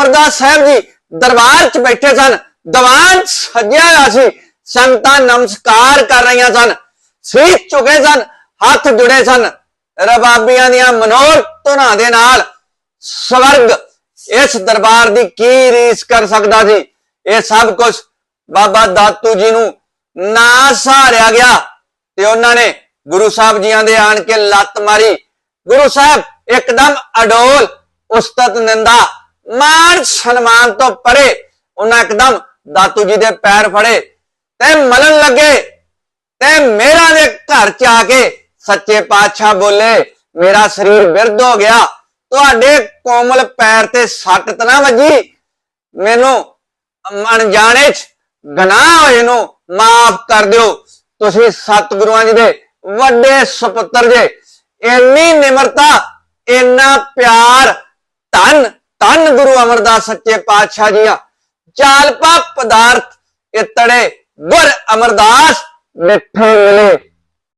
ਅਮਰਦਾਸ ਸਾਹਿਬ ਜੀ ਦਰਬਾਰ 'ਚ ਬੈਠੇ ਸਨ, ਦੀਵਾਨ ਸਜਿਆ ਹੋਇਆ ਸੀ, ਸੰਗਤਾਂ ਨਮਸਕਾਰ ਕਰ ਰਹੀਆਂ ਸਨ, ਸੀਸ ਝੁਕੇ ਸਨ, ਹੱਥ ਜੁੜੇ ਸਨ, ਰਬਾਬੀਆਂ ਦੀਆਂ ਮਨੋਰ ਧੁਨਾਂ ਦੇ ਨਾਲ ਸਵਰਗ ਇਸ ਦਰਬਾਰ ਦੀ ਕੀ ਰੀਸ ਕਰ ਸਕਦਾ ਸੀ, ਇਹ ਸਭ ਕੁਝ ਬਾਬਾ ਦਾਤੂ ਜੀ ਨੂੰ ਨਾ ਸਹਾਰਿਆ ਗਿਆ, ਤੇ ਉਹਨਾਂ ਨੇ ਗੁਰੂ ਸਾਹਿਬ ਜੀਆਂ ਦੇ ਆਣ ਕੇ ਲੱਤ ਮਾਰੀ, ਗੁਰੂ ਸਾਹਿਬ ਇੱਕਦਮ ਅਡੋਲ, ਉਸਤਤ ਨਿੰਦਾ ਮਾਨ ਸਨਮਾਨ ਤੋਂ ਪਰੇ ਉਹਨਾਂ ਇੱਕਦਮ ਦਾਤੂ ਜੀ ਦੇ ਪੈਰ ਫੜੇ ਤੇ ਮਲਣ ਲੱਗੇ ਤੇ ਮੇਰਾ ਦੇ ਘਰ ਚ ਆ ਕੇ ਸੱਚੇ ਪਾਤਸ਼ਾਹ ਬੋਲੇ, ਮੇਰਾ ਸਰੀਰ ਬਿਰਧ ਹੋ ਗਿਆ। ਤੁਹਾਡੇ ਕੋਮਲ ਪੈਰ ਤੇ ਸੱਟ ਤਾਂ ਨਾ ਵੱਜੀ। ਮੈਨੂੰ ਅਣਜਾਣੇ ਚ ਗਨਾਹ ਹੋਏ ਨੂੰ ਮਾਫ ਕਰ ਦਿਓ। ਤੁਸੀਂ ਸਤਿਗੁਰੂਆਂ ਜੀ ਦੇ ਵੱਡੇ ਸੁਪੁੱਤਰ ਜੇ। ਇੰਨੀ ਨਿਮਰਤਾ, ਇੰਨਾ ਪਿਆਰ, ਧੰਨ ਧੰਨ ਗੁਰੂ ਅਮਰਦਾਸ ਸੱਚੇ ਪਾਤਸ਼ਾਹ ਜੀਆਂ ਚਾਲਪਾ ਪਦਾਰਥ ਇਹ ਤੜੇ ਗੁਰ ਅਮਰਦਾਸ ਮਿੱਠੇ ਮਿਲੇ।